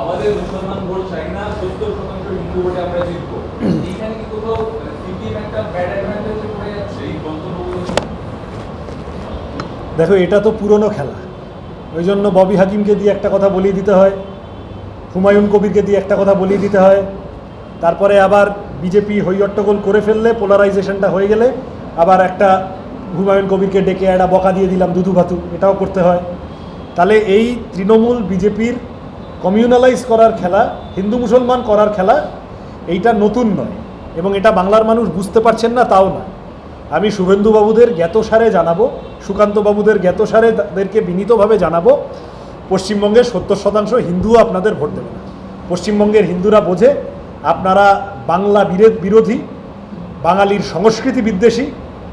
আমাদের মুসলমান ভোট চাই না সত্তর শতাংশ হিন্দু ভোটে আমরা জিতবো। কি কোথাও সিপিএম একটা ব্যাড অ্যাডভান্টেজে পড়ে যাচ্ছে? এই দেখো, এটা তো পুরনো খেলা। ওই জন্য ববি হাকিমকে দিয়ে একটা কথা বলিয়ে দিতে হয়, হুমায়ুন কবিরকে দিয়ে একটা কথা বলিয়ে দিতে হয়। তারপরে আবার বিজেপি হৈহট্টগোল করে ফেললে পোলারাইজেশনটা হয়ে গেলে, আবার একটা হুমায়ুন কবিরকে ডেকে একটা বকা দিয়ে দিলাম দুধু ভাতু, এটাও করতে হয়। তাহলে এই তৃণমূল, বিজেপির কমিউনালাইজ করার খেলা, হিন্দু মুসলমান করার খেলা, এইটা নতুন নয় এবং এটা বাংলার মানুষ বুঝতে পারছেন না, তাও না। আমি শুভেন্দুবাবুদের জ্ঞাতসারে জানাব সুকান্তবাবুদের জ্ঞাতসারে তাদেরকে বিনীতভাবে জানাব পশ্চিমবঙ্গের সত্তর শতাংশ হিন্দুও আপনাদের ভোট দেবে পশ্চিমবঙ্গের হিন্দুরা বোঝে, আপনারা বাংলা বিরে- বিরোধী, বাঙালির সংস্কৃতি বিদ্বেষী,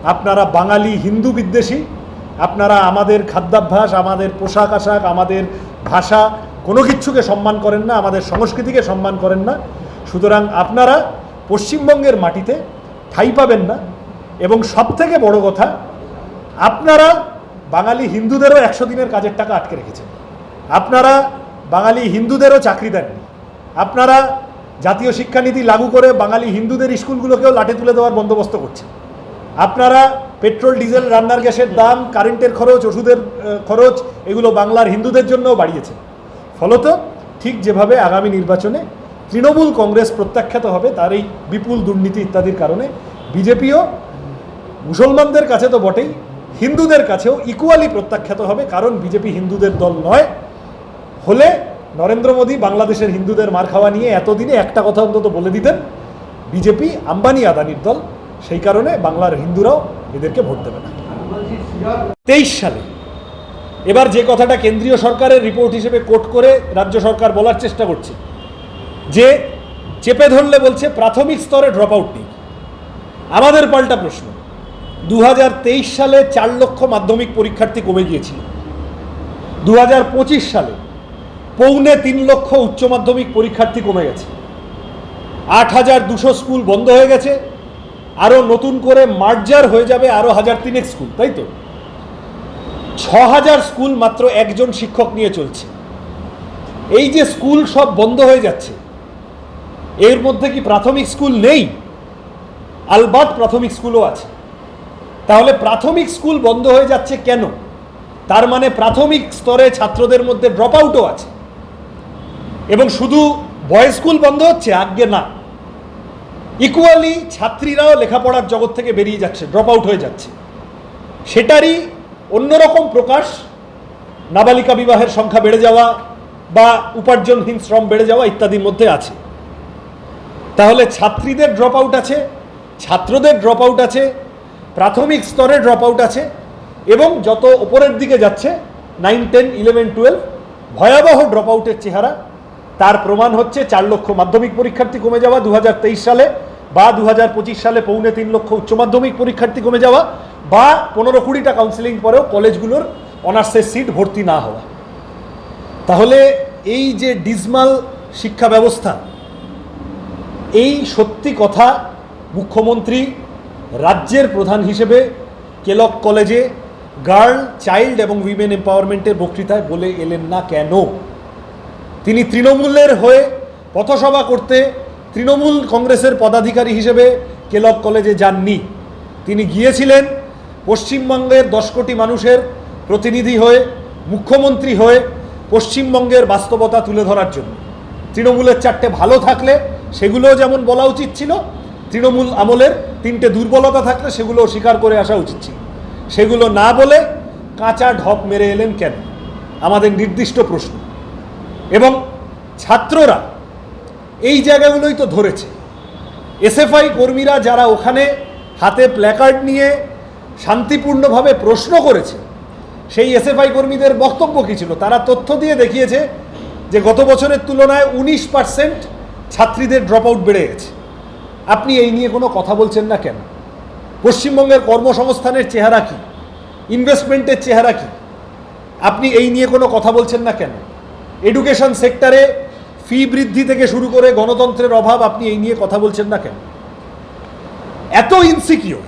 আপনারা বাঙালি হিন্দু বিদ্বেষী, আপনারা আমাদের খাদ্যাভ্যাস, আমাদের পোশাক আশাক, আমাদের ভাষা কোনো কিচ্ছুকে সম্মান করেন না, আমাদের সংস্কৃতিকে সম্মান করেন না। সুতরাং আপনারা পশ্চিমবঙ্গের মাটিতে ঠাই পাবেন না। এবং সবথেকে বড় কথা, আপনারা বাঙালি হিন্দুদেরও একশো দিনের কাজের টাকা আটকে রেখেছেন। আপনারা বাঙালি হিন্দুদেরও চাকরি দেননি। আপনারা জাতীয় শিক্ষানীতি লাগু করে বাঙালি হিন্দুদের স্কুলগুলোকেও লাঠি তুলে দেওয়ার বন্দোবস্ত করছেন। আপনারা পেট্রোল, ডিজেল, রান্নার গ্যাসের দাম, কারেন্টের খরচ, ওষুধের খরচ, এগুলো বাংলার হিন্দুদের জন্যও বাড়িয়েছে ফলত ঠিক যেভাবে আগামী নির্বাচনে তৃণমূল কংগ্রেস প্রত্যাখ্যাত হবে, তার এই বিপুল দুর্নীতি ইত্যাদির কারণে বিজেপিও মুসলমানদের কাছে তো বটেই, হিন্দুদের কাছেও ইকুয়ালি প্রত্যাখ্যাত হবে, কারণ বিজেপি হিন্দুদের দল নয়। হলে নরেন্দ্র মোদী বাংলাদেশের হিন্দুদের মার খাওয়া নিয়ে এতদিনে একটা কথা অন্তত বলে দিতেন, বিজেপি আম্বানি আদানির দল, সেই কারণে বাংলার হিন্দুরাও এদেরকে ভোট দেবে না। তেইশ সালে এবার যে কথাটা কেন্দ্রীয় সরকারের রিপোর্ট হিসেবে কোট করে রাজ্য সরকার বলার চেষ্টা করছে, যে চেপে ধরলে বলছে প্রাথমিক স্তরে ড্রপ আউট নেই। আমাদের পাল্টা প্রশ্ন দু হাজার তেইশ সালে চার লক্ষ মাধ্যমিক পরীক্ষার্থী কমে গিয়েছিল। দু হাজার পঁচিশ সালে পৌনে তিন লক্ষ উচ্চ মাধ্যমিক পরীক্ষার্থী কমে গেছে। আট হাজার দুশো স্কুল বন্ধ হয়ে গেছে। আরও নতুন করে মার্জার হয়ে যাবে আরও হাজার তিনেক স্কুল, তাই তো? ছ হাজার স্কুল মাত্র একজন শিক্ষক নিয়ে চলছে। এই যে স্কুল সব বন্ধ হয়ে যাচ্ছে, এর মধ্যে কি প্রাথমিক স্কুল নেই? আলবাত প্রাথমিক স্কুলও আছে। তাহলে প্রাথমিক স্কুল বন্ধ হয়ে যাচ্ছে কেন? তার মানে প্রাথমিক স্তরে ছাত্রদের মধ্যে ড্রপ আউটও আছে। এবং শুধু বয়েজ স্কুল বন্ধ হচ্ছে আজ্ঞে না। ইকুয়ালি ছাত্রীরাও লেখাপড়ার জগৎ থেকে বেরিয়ে যাচ্ছে ড্রপ আউট হয়ে যাচ্ছে। সেটারই অন্যরকম প্রকাশ, নাবালিকা বিবাহের সংখ্যা বেড়ে যাওয়া বা উপার্জনহীন শ্রম বেড়ে যাওয়া ইত্যাদির মধ্যে আছে। তাহলে ছাত্রীদের ড্রপ আউট আছে, ছাত্রদের ড্রপ আউট আছে, প্রাথমিক স্তরে ড্রপ আউট আছে এবং যত ওপরের দিকে যাচ্ছে নাইন টেন ইলেভেন টুয়েলভ ভয়াবহ ড্রপ আউটের চেহারা, তার প্রমাণ হচ্ছে চার লক্ষ মাধ্যমিক পরীক্ষার্থী কমে যাওয়া দু হাজার তেইশ সালে বা দু হাজার পঁচিশ সালে পৌনে তিন লক্ষ উচ্চ মাধ্যমিক পরীক্ষার্থী কমে যাওয়া বা পনেরো কুড়িটা কাউন্সিলিং পরেও কলেজগুলোর অনার্সের সিট ভর্তি না হওয়া। তাহলে এই যে ডিজমাল শিক্ষা ব্যবস্থা, এই সত্যি কথা মুখ্যমন্ত্রী রাজ্যের প্রধান হিসেবে কেলক কলেজে গার্ল, চাইল্ড এবং উইমেন এম্পাওয়ারমেন্টের বক্তৃতায় বলে এলেন না কেন? তিনি তৃণমূলের হয়ে পথসভা করতে তৃণমূল কংগ্রেসের পদাধিকারী হিসেবে কেলক কলেজে যাননি। তিনি গিয়েছিলেন পশ্চিমবঙ্গের দশ কোটি মানুষের প্রতিনিধি হয়ে, মুখ্যমন্ত্রী হয়ে পশ্চিমবঙ্গের বাস্তবতা তুলে ধরার জন্য। তৃণমূলের চারটে ভালো থাকলে সেগুলোও যেমন বলা উচিত ছিল, তৃণমূল আমলের তিনটে দুর্বলতা থাকলে সেগুলো স্বীকার করে আসা উচিত ছিল। সেগুলো না বলে কাঁচা ঢপ মেরে এলেন কেন? আমাদের নির্দিষ্ট প্রশ্ন। এবং ছাত্ররা এই জায়গাগুলোই তো ধরেছে। এসএফআই কর্মীরা যারা ওখানে হাতে প্ল্যাকার্ড নিয়ে শান্তিপূর্ণভাবে প্রশ্ন করেছে, সেই এসএফআই কর্মীদের বক্তব্য কী ছিল? তারা তথ্য দিয়ে দেখিয়েছে যে গত বছরের তুলনায় উনিশ পার্সেন্ট ছাত্রীদের ড্রপ আউট বেড়ে গেছে। আপনি এই নিয়ে কোনো কথা বলছেন না কেন? পশ্চিমবঙ্গের কর্মসংস্থানের চেহারা কি? ইনভেস্টমেন্টের চেহারা কি? আপনি এই নিয়ে কোনো কথা বলছেন না কেন? এডুকেশন সেক্টরে ফি বৃদ্ধি থেকে শুরু করে গণতন্ত্রের অভাব, আপনি এই নিয়ে কথা বলছেন না কেন? এত ইনসিকিওর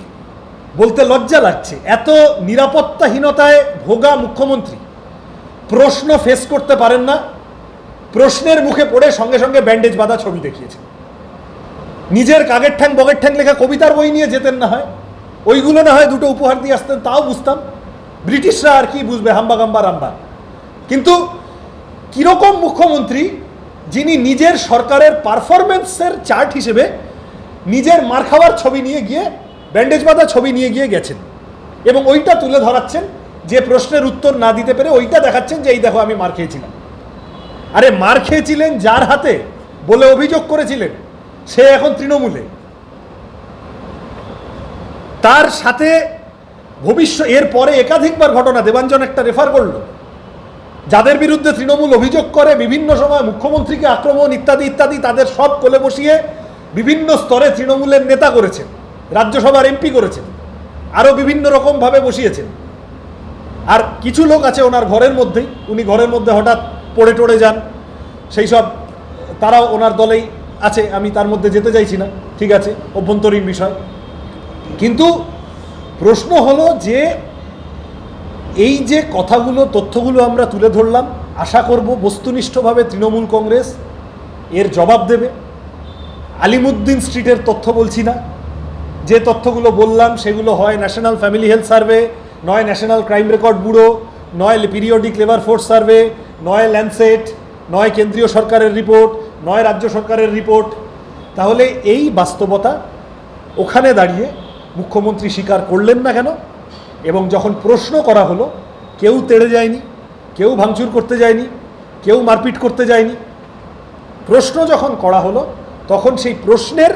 বলতে লজ্জা লাগছে, এত নিরাপত্তাহীনতায় ভোগা মুখ্যমন্ত্রী, প্রশ্ন ফেস করতে পারেন না, প্রশ্নের মুখে পড়ে সঙ্গে সঙ্গে ব্যান্ডেজ বাঁধা ছবি দেখিয়েছেন। নিজের কাগের ঠ্যাং, বগের ঠ্যাং লেখা কবিতার বই নিয়ে যেতেন না হয়, ওইগুলো না হয় দুটো উপহার দিয়ে আসতেন, তাও বুঝতাম। ব্রিটিশরা আর কি বুঝবে, হাম্বা গাম্বা রাম্বা। কিন্তু কীরকম মুখ্যমন্ত্রী যিনি নিজের সরকারের পারফরমেন্সের চার্ট হিসেবে নিজের মার খাওয়ার ছবি নিয়ে গিয়ে, ব্যান্ডেজ বাঁধা ছবি নিয়ে গিয়ে গেছেন। এবং ওইটা তুলে ধরাচ্ছেন, যে প্রশ্নের উত্তর না দিতে পেরে ওইটা দেখাচ্ছেন যে, এই দেখো, আমি মার খেয়েছিলাম। আরে, মার খেয়েছিলেন যার হাতে বলে অভিযোগ করেছিলেন, সে এখন তৃণমূলে। তার সাথে ভবিষ্যৎ এর পরে একাধিকবার ঘটনা, দেবাঞ্জন একটা রেফার করল। যাদের বিরুদ্ধে তৃণমূল অভিযোগ করে, বিভিন্ন সময় মুখ্যমন্ত্রীকে আক্রমণ ইত্যাদি ইত্যাদি, তাদের সব কোলে বসিয়ে বিভিন্ন স্তরে তৃণমূলের নেতা করেছেন, রাজ্যসভার এমপি করেছেন, আরও বিভিন্ন রকমভাবে বসিয়েছেন। আর কিছু লোক আছে ওনার ঘরের মধ্যেই, উনি ঘরের মধ্যে হঠাৎ পড়ে টড়ে যান, সেই সব তারাও ওনার দলেই আছে, আমি তার মধ্যে যেতে চাইছি না, ঠিক আছে, অভ্যন্তরীণ বিষয়। কিন্তু প্রশ্ন হলো যে এই যে কথাগুলো, তথ্যগুলো আমরা তুলে ধরলাম, আশা করব বস্তুনিষ্ঠভাবে তৃণমূল কংগ্রেস এর জবাব দেবে। আলিমুদ্দিন স্ট্রিটের তথ্য বলছি না। যে তথ্যগুলো বললাম, সেগুলো হয় ন্যাশনাল ফ্যামিলি হেলথ সার্ভে নয় ন্যাশনাল ক্রাইম রেকর্ড ব্যুরো নয় পিরিয়ডিক লেবার ফোর্স সার্ভে নয় ল্যান্ডসেট নয় কেন্দ্রীয় সরকারের রিপোর্ট, নয় রাজ্য সরকারের রিপোর্ট। তাহলে এই বাস্তবতা ওখানে দাঁড়িয়ে মুখ্যমন্ত্রী স্বীকার করলেন না কেন? এবং যখন প্রশ্ন করা হলো, কেউ তেড়ে যায়নি, কেউ ভাঙচুর করতে যায়নি, কেউ মারপিট করতে যায়নি, প্রশ্ন যখন করা হলো, তখন সেই প্রশ্নের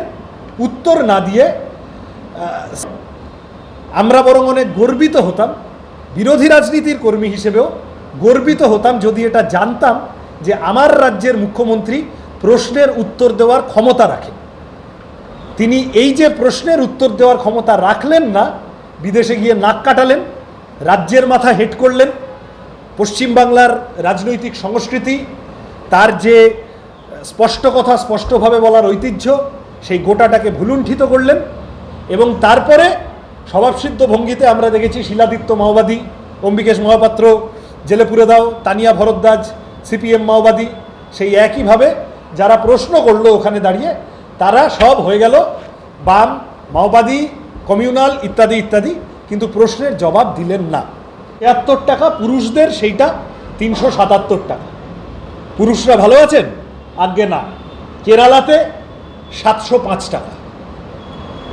উত্তর না দিয়ে আমরা বরং অনেক গর্বিত হতাম, বিরোধী রাজনীতির কর্মী হিসেবেও গর্বিত হতাম যদি এটা জানতাম যে আমার রাজ্যের মুখ্যমন্ত্রী প্রশ্নের উত্তর দেওয়ার ক্ষমতা রাখেন তিনি এই যে প্রশ্নের উত্তর দেওয়ার ক্ষমতা রাখলেন না বিদেশে গিয়ে নাক কাটালেন, রাজ্যের মাথা হেট করলেন পশ্চিমবাংলার রাজনৈতিক সংস্কৃতি, তার যে স্পষ্ট কথা স্পষ্টভাবে বলার ঐতিহ্য, সেই গোটাটাকে ভুলুণ্ঠিত করলেন এবং তারপরে স্বভাবসিদ্ধ ভঙ্গিতে আমরা দেখেছি শিলাদিত্য মাওবাদী, অম্বিকেশ মহাপাত্র জেলে পুরে দাও, তানিয়া ভরদ্বাজ, সিপিএম মাওবাদী, সেই একইভাবে যারা প্রশ্ন করল ওখানে দাঁড়িয়ে, তারা সব হয়ে গেল বাম মাওবাদী কমিউনাল ইত্যাদি ইত্যাদি, কিন্তু প্রশ্নের জবাব দিলেন না। তিয়াত্তর টাকা পুরুষদের, সেইটা তিনশো সাতাত্তর টাকা। পুরুষরা ভালো আছেন? আজ্ঞে না। কেরালাতে সাতশো পাঁচ টাকা।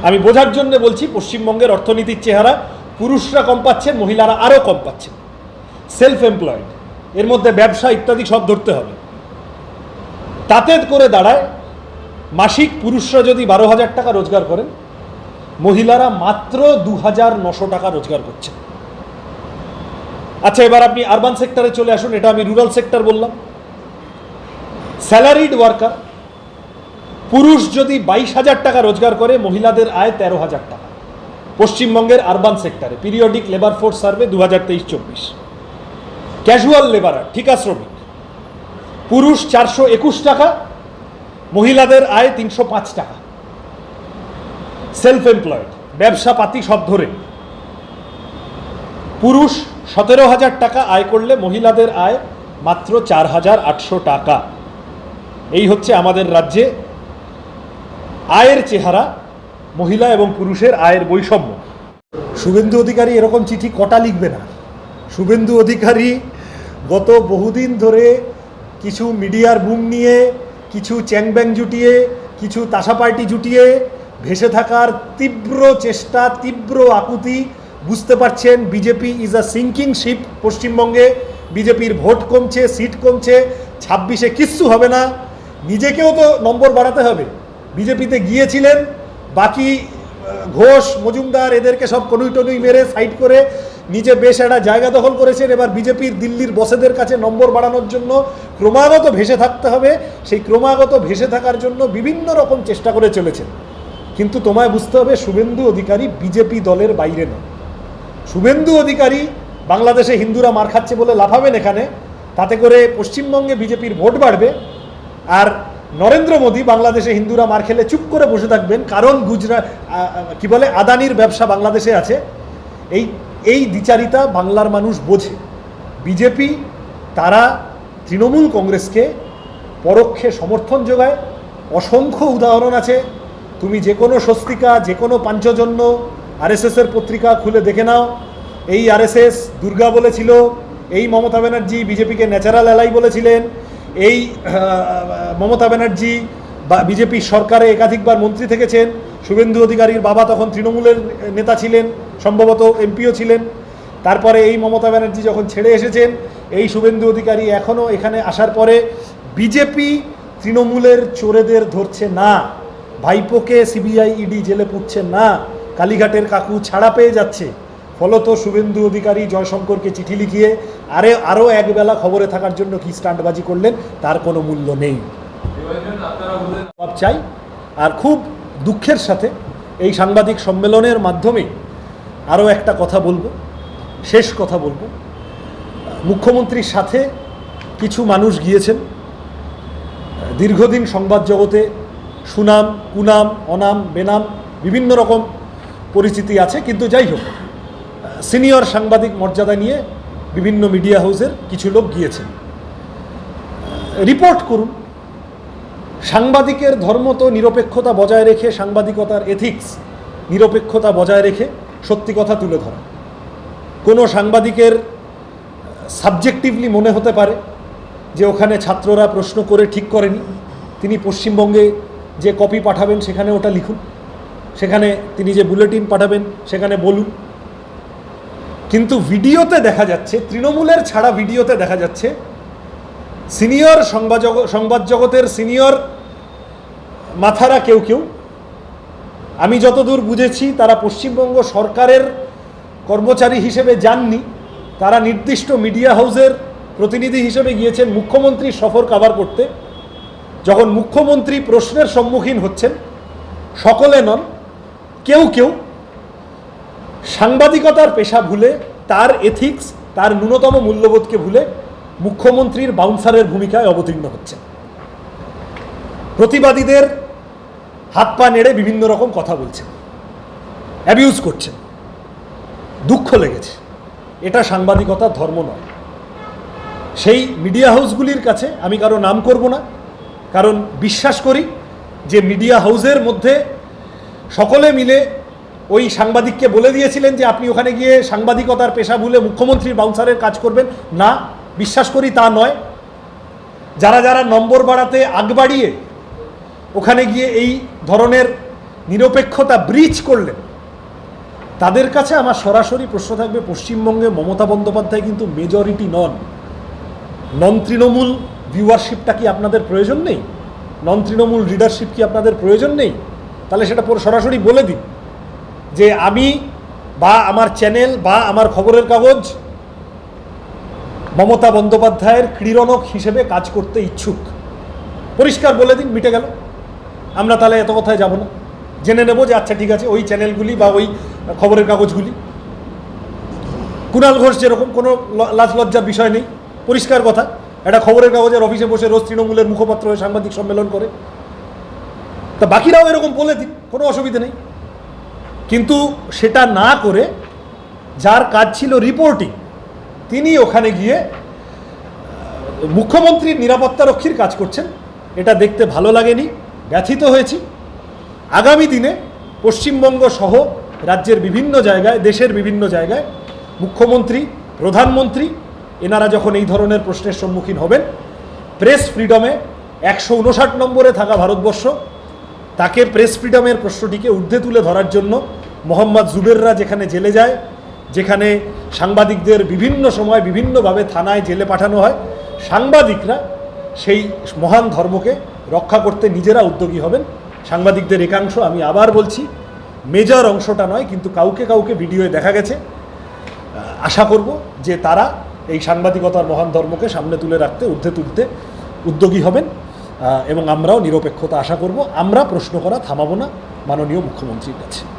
আমি বোঝার জন্য বলছি, পশ্চিমবঙ্গের অর্থনীতির চেহারা, পুরুষরা কম পাচ্ছেন, মহিলারা আরও কম পাচ্ছেন। সেলফ এমপ্লয়েড এর মধ্যে ব্যবসা ইত্যাদি সব ধরতে হবে। তাতে করে দাঁড়ায় মাসিক পুরুষরা যদি বারো হাজার টাকা রোজগার করেন মহিলারা মাত্র দু হাজার নশো টাকা রোজগার করছে। আচ্ছা এবার আপনি আরবান সেক্টরে চলে আসুন, এটা আমি রুরাল সেক্টর বললাম। স্যালারিড ওয়ার্কার পুরুষ যদি বাইশ হাজার টাকা রোজগার করে, মহিলাদের আয় তেরো হাজার টাকা। পশ্চিমবঙ্গের আরবান সেক্টরে পিরিয়ডিক লেবার ফোর্স সার্ভে দু হাজার তেইশ চব্বিশ। ক্যাজুয়াল লেবারার ঠিকা শ্রমিক, পুরুষ চারশো একুশ টাকা, মহিলাদের আয় তিনশো পাঁচ টাকা। সেলফ এমপ্লয়েড ব্যবসা পাতি সব ধরে। পুরুষ সতেরো হাজার টাকা আয় করলে মহিলাদের আয় মাত্র চার হাজার আটশো টাকা। এই হচ্ছে আমাদের রাজ্যে আয়ের চেহারা, মহিলা এবং পুরুষের আয়ের বৈষম্য। শুভেন্দু অধিকারী এরকম চিঠি কটা লিখবে না? শুভেন্দু অধিকারী গত বহুদিন ধরে কিছু মিডিয়ার বুম নিয়ে, কিছু চ্যাংব্যাং জুটিয়ে, কিছু তাসা পার্টি জুটিয়ে ভেসে থাকার তীব্র চেষ্টা, তীব্র আকুতি বুঝতে পারছেন BJP is a sinking ship পশ্চিমবঙ্গে বিজেপির ভোট কমছে সিট কমছে, ছাব্বিশে কিচ্ছু হবে না। নিজেকেও তো নম্বর বাড়াতে হবে। বিজেপিতে গিয়েছিলেন, বাকি ঘোষ, মজুমদার এদেরকে সব কনুই টনুই মেরে সাইড করে নিজে বেশ একটা জায়গা দখল করেছেন। এবার বিজেপির দিল্লির বসেদের কাছে নম্বর বাড়ানোর জন্য ক্রমাগত ভেসে থাকতে হবে। সেই ক্রমাগত ভেসে থাকার জন্য বিভিন্ন রকম চেষ্টা করে চলেছেন। কিন্তু তোমায় বুঝতে হবে শুভেন্দু অধিকারী বিজেপি দলের বাইরে নয়। শুভেন্দু অধিকারী বাংলাদেশে হিন্দুরা মার খাচ্ছে বলে লাফাবেন এখানে, তাতে করে পশ্চিমবঙ্গে বিজেপির ভোট বাড়বে। আর নরেন্দ্র মোদী বাংলাদেশে হিন্দুরা মার খেলে চুপ করে বসে থাকবেন, কারণ গুজরাট কি বলে, আদানির ব্যবসা বাংলাদেশে আছে। এই এই দ্বিচারিতা বাংলার মানুষ বোঝে। বিজেপি, তারা তৃণমূল কংগ্রেসকে পরোক্ষে সমর্থন যোগায়। অসংখ্য উদাহরণ আছে। তুমি যে কোনো স্বস্তিকা, যে কোনো পাঞ্চজন্য আরএসএসের পত্রিকা খুলে দেখে নাও। এই আরএসএস দুর্গা বলেছিল, এই মমতা ব্যানার্জি বিজেপিকে ন্যাচারাল অ্যালাই বলেছিলেন, এই মমতা ব্যানার্জি বা বিজেপি সরকারে একাধিকবার মন্ত্রী থেকেছেন, শুভেন্দু অধিকারীর বাবা তখন তৃণমূলের নেতা ছিলেন, সম্ভবত এমপিও ছিলেন। তারপরে এই মমতা ব্যানার্জি যখন ছেড়ে এসেছেন, এই শুভেন্দু অধিকারী এখনও এখানে আসার পরে বিজেপি তৃণমূলের চোরেদের ধরছে না। ভাইপোকে সিবিআই ইডি জেলে পুড়ছে না, কালীঘাটের কাকু ছাড়া পেয়ে যাচ্ছে। ফলত শুভেন্দু অধিকারী জয়শঙ্করকে চিঠি লিখিয়ে আরে আরও একবেলা খবরে থাকার জন্য কি স্টান্টবাজি করলেন, তার কোনো মূল্য নেই। জবাব চাই। আর খুব দুঃখের সাথে এই সাংবাদিক সম্মেলনের মাধ্যমে আরও একটা কথা বলব, শেষ কথা বলব। মুখ্যমন্ত্রীর সাথে কিছু মানুষ গিয়েছেন। দীর্ঘদিন সংবাদ জগতে সুনাম, কুনাম, অনাম, বেনাম বিভিন্ন রকম পরিচিতি আছে, কিন্তু যাই হোক, সিনিয়র সাংবাদিক মর্যাদা নিয়ে বিভিন্ন মিডিয়া হাউসের কিছু লোক গিয়েছেন। রিপোর্ট করুন। সাংবাদিকের ধর্ম তো নিরপেক্ষতা বজায় রেখে, সাংবাদিকতার এথিক্স নিরপেক্ষতা বজায় রেখে সত্যি কথা তুলে ধরা। কোনো সাংবাদিকের সাবজেক্টিভলি মনে হতে পারে যে ওখানে ছাত্ররা প্রশ্ন করে ঠিক করেনি। তিনি পশ্চিমবঙ্গে যে কপি পাঠাবেন সেখানে ওটা লিখুন। সেখানে তিনি যে বুলেটিন পাঠাবেন সেখানে বলুন। কিন্তু ভিডিওতে দেখা যাচ্ছে, তৃণমূলের ছাড়া ভিডিওতে দেখা যাচ্ছে, সিনিয়র সংবাদ সংবাদ জগতের সিনিয়র মাথারা কেউ কেউ। আমি যতদূর বুঝেছি, তারা পশ্চিমবঙ্গ সরকারের কর্মচারী হিসেবে যাননি। তারা নির্দিষ্ট মিডিয়া হাউসের প্রতিনিধি হিসেবে গিয়েছেন মুখ্যমন্ত্রীর সফর কাভার করতে। যখন মুখ্যমন্ত্রী প্রশ্নের সম্মুখীন হচ্ছেন, সকলে নন, কেউ কেউ, সাংবাদিকতার পেশা ভুলে, তার এথিক্স তার ন্যূনতম মূল্যবোধকে ভুলে মুখ্যমন্ত্রীর বাউন্সারের ভূমিকায় অবতীর্ণ হচ্ছেন। প্রতিবাদীদের হাত পা নেড়ে বিভিন্ন রকম কথা বলছেন অ্যাবিউজ করছেন, দুঃখ লেগেছে। এটা সাংবাদিকতার ধর্ম নয়। সেই মিডিয়া হাউসগুলির কাছে আমি কারও নাম করব না। কারণ বিশ্বাস করি যে মিডিয়া হাউসের মধ্যে সকলে মিলে ওই সাংবাদিককে বলে দিয়েছিলেন যে আপনি ওখানে গিয়ে সাংবাদিকতার পেশা ভুলে মুখ্যমন্ত্রীর বাউন্সারের কাজ করবেন। না, বিশ্বাস করি তা নয়। যারা যারা নম্বর বাড়াতে আগ বাড়িয়ে ওখানে গিয়ে এই ধরনের নিরপেক্ষতা ব্রিচ করলেন, তাদের কাছে আমার সরাসরি প্রশ্ন থাকবে, পশ্চিমবঙ্গে মমতা বন্দ্যোপাধ্যায় কিন্তু মেজরিটি নন। নন তৃণমূল ভিউয়ারশিপটা কি আপনাদের প্রয়োজন নেই? নন তৃণমূল লিডারশিপ কি আপনাদের প্রয়োজন নেই? তাহলে সেটা পুরো সরাসরি বলে দিন। যে আমি বা আমার চ্যানেল বা আমার খবরের কাগজ মমতা বন্দ্যোপাধ্যায়ের ক্রীড়নক হিসেবে কাজ করতে ইচ্ছুক। পরিষ্কার বলে দিন, মিটে গেল। আমরা তাহলে এত কথায় যাব না। জেনে নেব যে আচ্ছা ঠিক আছে, ওই চ্যানেলগুলি বা ওই খবরের কাগজগুলি। কুণাল ঘোষ যেরকম, কোনো লাজ লজ্জার বিষয় নেই। পরিষ্কার কথা। একটা খবরের কাগজের অফিসে বসে রোজ তৃণমূলের মুখপাত্র হয়ে সাংবাদিক সম্মেলন করে। তা বাকিরাও এরকম বলে দিন, কোনো অসুবিধা নেই। কিন্তু সেটা না করে যার কাজ ছিল রিপোর্টিং তিনি ওখানে গিয়ে মুখ্যমন্ত্রীর নিরাপত্তা রক্ষীর কাজ করছেন। এটা দেখতে ভালো লাগেনি, ব্যথিত হয়েছি। আগামী দিনে পশ্চিমবঙ্গ সহ রাজ্যের বিভিন্ন জায়গায়, দেশের বিভিন্ন জায়গায় মুখ্যমন্ত্রী, প্রধানমন্ত্রী এনারা যখন এই ধরনের প্রশ্নের সম্মুখীন হবেন প্রেস ফ্রিডমে একশো উনষাট নম্বরে থাকা ভারতবর্ষ, তাকে প্রেস ফ্রিডমের প্রশ্নটিকে ঊর্ধ্বে তুলে ধরার জন্য মোহাম্মদ জুবেররা যেখানে জেলে যায়, যেখানে সাংবাদিকদের বিভিন্ন সময় বিভিন্নভাবে থানায় জেলে পাঠানো হয়, সাংবাদিকরা সেই মহান ধর্মকে রক্ষা করতে নিজেরা উদ্যোগী হবেন। সাংবাদিকদের একাংশ, আমি আবার বলছি মেজর অংশটা নয়, কিন্তু কাউকে কাউকে ভিডিওয়ে দেখা গেছে। আশা করব যে তারা এই সাংবাদিকতার মহান ধর্মকে সামনে তুলে রাখতে, ঊর্ধ্বে তুলতে উদ্যোগী হবেন এবং আমরাও নিরপেক্ষতা আশা করব। আমরা প্রশ্ন করা, থামাবো না। মাননীয় মুখ্যমন্ত্রীর কাছে।